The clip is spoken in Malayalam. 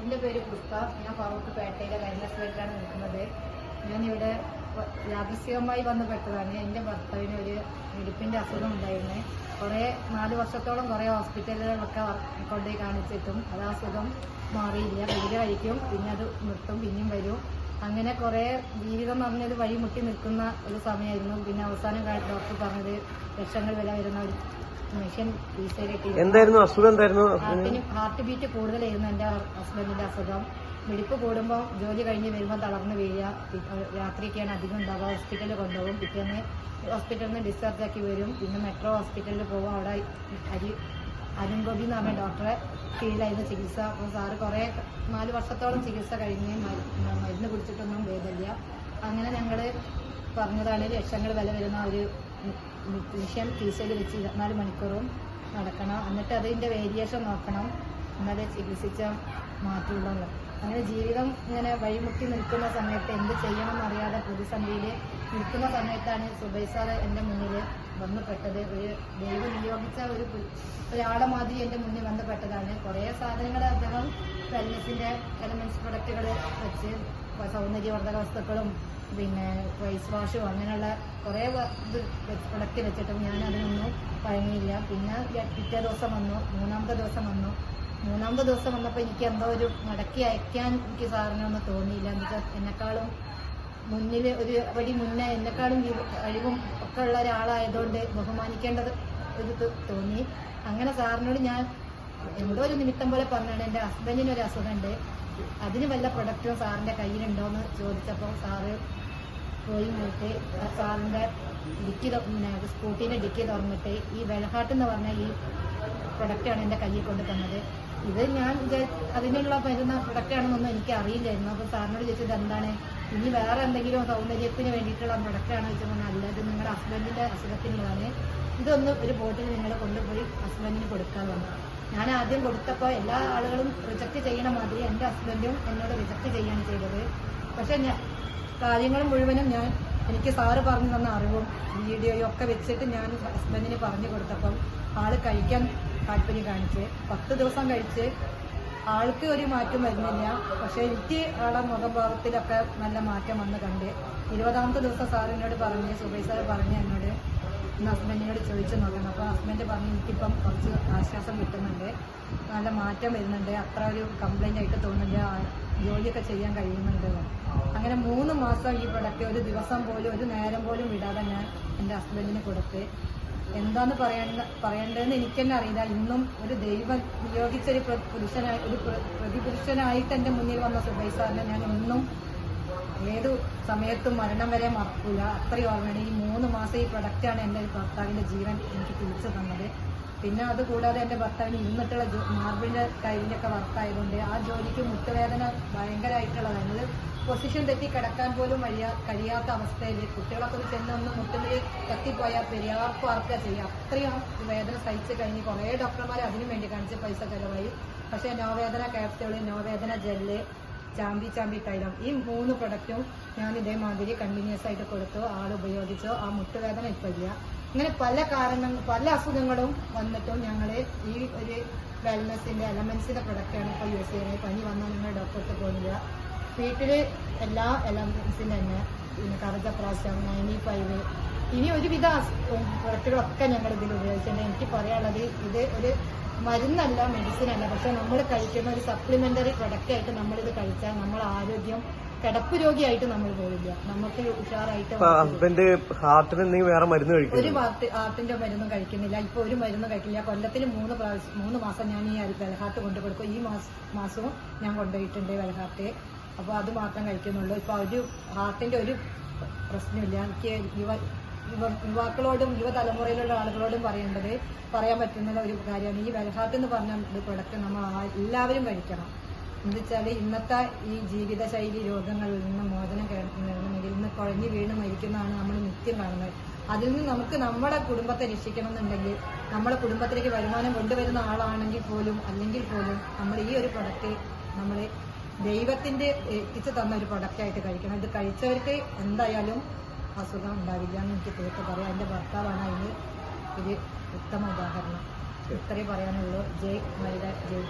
എന്റെ പേര് പുഷ്പ. ഞാൻ ഫറൂഖ് പേട്ടയിലെ വെൽനസ് വീട്ടിലാണ് നിൽക്കുന്നത്. ഞാനിവിടെ യാദൃശികമായി വന്ന് പെട്ടതാണ്. എന്റെ ഭർത്താവിന് ഒരു ഇടുപ്പിന്റെ അസുഖം ഉണ്ടായിരുന്നു. കുറേ നാല് വർഷത്തോളം കുറേ ഹോസ്പിറ്റലുകളൊക്കെ കൊണ്ടുപോയി കാണിച്ചിട്ടും അത് അസുഖം മാറിയില്ല. ഗുളിക കഴിക്കും പിന്നെ അത് നിർത്തും പിന്നെയും വരും. അങ്ങനെ കുറേ ജീവിതം പറഞ്ഞത് വഴിമുട്ടി വഴി മുട്ടി നിൽക്കുന്ന ഒരു സമയമായിരുന്നു. പിന്നെ അവസാനം ഡോക്ടർ പറഞ്ഞത് ലക്ഷങ്ങൾ വില വരുന്ന ഒരു മെഷീൻ എന്തായിരുന്നു? അസുഖം എന്തായിരുന്നു? ഹാർട്ട് ബീറ്റ് കൂടുതലായിരുന്നു എന്റെ ഹസ്ബൻഡിന്റെ അസുഖം. മിടിപ്പ് കൂടുമ്പോൾ ജോലി കഴിഞ്ഞ് വരുമ്പോൾ തളർന്നു വീഴുക. രാത്രിയൊക്കെയാണ് അധികം ഉണ്ടാവുക. ഹോസ്പിറ്റലിൽ കൊണ്ടുപോകും. പിറ്റേന്ന് ഹോസ്പിറ്റലിൽ നിന്ന് ഡിസ്ചാർജ് ആക്കി വരും. പിന്നെ മെട്രോ ഹോസ്പിറ്റലിൽ പോകും. അവിടെ അരി അരുൺഗോപി എന്ന് പറഞ്ഞ ഡോക്ടറെ കീഴിലായിരുന്നു ചികിത്സ. അപ്പോൾ സാറ് കുറേ നാല് വർഷത്തോളം ചികിത്സ കഴിഞ്ഞ് മരു- മരുന്ന് കുടിച്ചിട്ടൊന്നും ഭേദമില്ല അങ്ങനെ ഞങ്ങൾ പറഞ്ഞതാണ് ലക്ഷങ്ങൾ വില വരുന്ന ഒരു മിഷൻ കീശയിൽ വെച്ച് ഇരുപത്തിനാല് മണിക്കൂറും നടക്കണം. എന്നിട്ട് അതിന്റെ വേരിയേഷൻ നോക്കണം. എന്നാലേ ചികിത്സിച്ച മാറ്റുള്ളൂ അങ്ങനെ ജീവിതം ഇങ്ങനെ വഴിമുട്ടി നിൽക്കുന്ന സമയത്ത് എന്ത് ചെയ്യണം എന്നറിയാതെ പ്രതിസന്ധിയിൽ നിൽക്കുന്ന സമയത്താണ് സുബൈ സാറ് എന്റെ മുന്നിൽ വന്നുപെട്ടത്. ഒരു ദൈവം നിയോഗിച്ച ഒരു ഒരാളെ മാതിരി എന്റെ മുന്നിൽ വന്നുപെട്ടതാണ്. കുറേ സാധനങ്ങൾ അദ്ദേഹം വെൽനസിന്റെ എലമെൻസ് പ്രൊഡക്റ്റുകൾ വെച്ച് സൗന്ദര്യവർദ്ധക വസ്തുക്കളും പിന്നെ ഫേസ് വാഷും അങ്ങനെയുള്ള കുറേ ഇത് പ്രൊഡക്റ്റ് വെച്ചിട്ടും ഞാൻ അതിനൊന്നും പഴങ്ങിയില്ല. പിന്നെ പിറ്റേ ദിവസം വന്നു മൂന്നാമത്തെ ദിവസം വന്നു. മൂന്നാമത്തെ ദിവസം വന്നപ്പോൾ എനിക്ക് എന്തോ ഒരു മടക്കി അയക്കാൻ എനിക്ക് സാറിനൊന്നും തോന്നിയില്ല. എന്നുവെച്ചാൽ എന്നെക്കാളും മുന്നിൽ ഒരു പടി മുന്നേ എന്നെക്കാളും കഴിവും ഒക്കെ ഉള്ള ഒരാളായതുകൊണ്ട് ബഹുമാനിക്കേണ്ടത് ഒരു തോന്നി. അങ്ങനെ സാറിനോട് ഞാൻ എന്തോ ഒരു നിമിത്തം പോലെ പറഞ്ഞാണ് എന്റെ ഹസ്ബൻഡിന് ഒരു അസുഖമുണ്ട് അതിന് വല്ല പ്രൊഡക്റ്റും സാറിന്റെ കയ്യിലുണ്ടോ എന്ന് ചോദിച്ചപ്പോൾ സാറ് പോയി നോക്കി. സാറിന്റെ ഡിക്കി സ്കൂട്ടീന്റെ ഡിക്കി തുറന്നിട്ട് ഈ വെലഹാട്ട് എന്ന് പറഞ്ഞ ഈ പ്രൊഡക്റ്റാണ് എന്റെ കയ്യിൽ കൊണ്ട് തന്നത്. ഇത് ഞാൻ അതിനുള്ള വരുന്ന പ്രൊഡക്റ്റാണെന്നൊന്നും എനിക്ക് അറിയില്ലായിരുന്നു. അപ്പോൾ സാറിനോട് ചോദിച്ചത് എന്താണ് ഇനി വേറെ എന്തെങ്കിലും സൗന്ദര്യത്തിന് വേണ്ടിയിട്ടുള്ള പ്രൊഡക്റ്റാണ് ചോദിച്ചപ്പോൾ അല്ല ഇത് നിങ്ങളുടെ ഹസ്ബൻഡിന്റെ അസുഖത്തിനുള്ളതാണ്. ഇതൊന്ന് ഒരു ബോട്ടിൽ നിങ്ങൾ കൊണ്ടുപോയി ഹസ്ബൻഡിന് കൊടുക്കാൻ വന്നു ഞാൻ ആദ്യം കൊടുത്തപ്പോൾ എല്ലാ ആളുകളും റിജക്റ്റ് ചെയ്യണ മാതിരി എന്റെ ഹസ്ബൻഡും എന്നോട് റിജക്റ്റ് ചെയ്യാണ് ചെയ്തത്. പക്ഷെ ഞാൻ കാര്യങ്ങൾ മുഴുവനും ഞാൻ എനിക്ക് സാറ് പറഞ്ഞു തന്ന അറിവും വീഡിയോയും ഒക്കെ വെച്ചിട്ട് ഞാൻ ഹസ്ബൻഡിന് പറഞ്ഞു കൊടുത്തപ്പം ആൾ കഴിക്കാൻ താല്പര്യം കാണിച്ച് പത്ത് ദിവസം കഴിച്ച് ആൾക്ക് ഒരു മാറ്റം വരുന്നില്ല. പക്ഷെ എനിക്ക് ആളെ മുഖഭാവത്തിലൊക്കെ നല്ല മാറ്റം വന്ന് കണ്ട് ഇരുപതാമത്തെ ദിവസം സാറിനോട് പറഞ്ഞ് സുബൈ സാർ പറഞ്ഞു എന്നോട് ഇന്ന് ഹസ്ബൻഡിനോട് ചോദിച്ചു നോക്കണം. അപ്പോൾ ഹസ്ബൻഡ് പറഞ്ഞു എനിക്കിപ്പം കുറച്ച് ആശ്വാസം കിട്ടുന്നുണ്ട്. നല്ല മാറ്റം വരുന്നുണ്ട്. അത്ര ഒരു കംപ്ലൈന്റ് ആയിട്ട് തോന്നുന്നില്ല ജോലിയൊക്കെ ചെയ്യാൻ കഴിയുന്നുണ്ട്. അങ്ങനെ മൂന്ന് മാസം ഈ പ്രൊഡക്റ്റ് ഒരു ദിവസം പോലും ഒരു നേരം പോലും വിടാതെ ഞാൻ എന്റെ ഹസ്ബൻഡിന് കൊടുത്ത്. എന്താന്ന് പറയേണ്ട പറയേണ്ടതെന്ന് എനിക്ക് തന്നെ അറിയില്ല. ഇന്നും ഒരു ദൈവം നിയോഗിച്ചൊരു പ്ര- പുരുഷനായി ഒരു പ്ര- പ്രതിപുരുഷനായിട്ട് എന്റെ മുന്നിൽ വന്ന സുബൈ സാറിനെ ഞാൻ ഇന്നും ഏത് സമയത്തും മരണം വരെ മറക്കൂല. അത്രയും ഓർമ്മയാണ് ഈ മൂന്ന് മാസം ഈ പ്രൊഡക്റ്റാണ് എന്റെ ഭർത്താവിന്റെ ജീവൻ എനിക്ക് തിരിച്ചു തന്നത്. പിന്നെ അതുകൂടാതെ എന്റെ ഭർത്താവിന് ഇരുന്നിട്ടുള്ള മാർബിളിന്റെ ടൈലിലൊക്കെ വർക്കായതുകൊണ്ട് ആ ജോലിക്ക് മുട്ടുവേദന ഭയങ്കരമായിട്ടുള്ളതാണ് അത് പൊസിഷൻ തെറ്റി കിടക്കാൻ പോലും വഴിയാ കഴിയാത്ത അവസ്ഥയിൽ കുട്ടികളൊക്കെ ചെന്ന് ഒന്ന് മുട്ടുമ്പോൾ കത്തിപ്പോയാൽ പെരിയാർക്ക് വാർക്കുക ചെയ്യുക അത്രയും വേദന സഹിച്ച് കഴിഞ്ഞ് കുറേ ഡോക്ടർമാർ അതിനു വേണ്ടി കാണിച്ച് പൈസ ചിലവായി. പക്ഷേ നോവേദന ക്യാപ്സ്യൂൾ നോവേദന ജെല്ല് ചാമ്പി ചാമ്പി തൈലം. ഈ മൂന്ന് പ്രൊഡക്റ്റും ഞാൻ ഇതേമാതിരി കണ്ടിന്യൂസ് ആയിട്ട് കൊടുത്തു. ആൾ ഉപയോഗിച്ചു. ആ മുട്ടുവേദന ഇപ്പൊ ഇല്ല. ഇങ്ങനെ പല കാരണങ്ങൾ പല അസുഖങ്ങളും വന്നിട്ടും ഞങ്ങൾ ഈ ഒരു വെൽനസിന്റെ എലമെന്റ്സിന്റെ പ്രൊഡക്റ്റാണ് ഇപ്പോൾ യൂസ് ചെയ്യുന്നത്. പനി വന്നാൽ നിങ്ങൾ ഡോക്ടർക്ക് പോകുന്നില്ല. വീട്ടിൽ എല്ലാ എലമെന്റ്സിന്റെ തന്നെ. പിന്നെ കറുകപ്രാശം നയന്റി ഫൈവ് ഇനി ഒരുവിധ പ്രൊഡക്റ്റുകളൊക്കെ ഞങ്ങൾ ഇതിൽ ഉപയോഗിച്ചിട്ടുണ്ട്. എനിക്ക് പറയാനുള്ളത് ഇത് ഒരു മരുന്നല്ല മെഡിസിൻ അല്ല. പക്ഷെ നമ്മൾ കഴിക്കുന്ന ഒരു സപ്ലിമെന്ററി പ്രൊഡക്റ്റ് ആയിട്ട് നമ്മൾ ഇത് കഴിച്ചാൽ നമ്മൾ ആരോഗ്യം കിടപ്പ് രോഗിയായിട്ട് നമ്മൾ പോവില്ല. നമുക്ക് ഉഷാറായിട്ട് ഹസ്ബൻഡ് ഹാർട്ടിന് എന്തെങ്കിലും വേറെ മരുന്ന് ഒരു ഹാർട്ടിന്റെ മരുന്നും കഴിക്കുന്നില്ല. ഇപ്പൊ ഒരു മരുന്നും കഴിക്കില്ല. കൊല്ലത്തിൽ മൂന്ന് പ്രാവശ്യം മൂന്ന് മാസം ഞാൻ ഈ വെലഹാർട്ട് കൊണ്ടു കൊടുക്കും. ഈ മാസവും ഞാൻ കൊണ്ടുപോയിട്ടുണ്ട് വെലഹാർട്ട് അപ്പൊ അത് മാത്രം കഴിക്കുന്നുള്ളൂ. ഇപ്പൊ ഒരു ഹാർട്ടിന്റെ ഒരു പ്രശ്നമില്ല. എനിക്ക് യുവാക്കളോടും യുവതലമുറയിലുള്ള ആളുകളോടും പറയേണ്ടത് പറയാൻ പറ്റുന്ന ഒരു കാര്യമാണ്. ഈ വെൽഹാത്ത് എന്ന് പറഞ്ഞ ഒരു പ്രൊഡക്റ്റ് നമ്മൾ എല്ലാവരും കഴിക്കണം. എന്ന് വെച്ചാൽ ഇന്നത്തെ ഈ ജീവിതശൈലി രോഗങ്ങളിൽ നിന്ന് മോചനം നേടണമെങ്കിൽ ഇന്ന് കുഴഞ്ഞു വീണ് മരിക്കുന്നതാണ് നമ്മൾ നിത്യം കാണുന്നത്. അതിൽ നിന്ന് നമുക്ക് നമ്മുടെ കുടുംബത്തെ രക്ഷിക്കണം എന്നുണ്ടെങ്കിൽ നമ്മുടെ കുടുംബത്തിലേക്ക് വരുമാനം കൊണ്ടുവരുന്ന ആളാണെങ്കിൽ പോലും അല്ലെങ്കിൽ പോലും നമ്മൾ ഈ ഒരു പ്രൊഡക്റ്റ് നമ്മൾ ദൈവത്തിന്റെ എത്തിച്ചു തന്ന ഒരു പ്രൊഡക്റ്റായിട്ട് കഴിക്കണം. ഇത് കഴിച്ചവർക്ക് എന്തായാലും അസുഖം ഉണ്ടാവില്ല എന്ന് എനിക്ക് തീർത്ത് പറയാം. എന്റെ ഭർത്താവാണ് അതിന് ഒരു ഉത്തമ ഉദാഹരണം. ഇത്രയും പറയാനുള്ളൂ. ജയ് മൈര ജയ്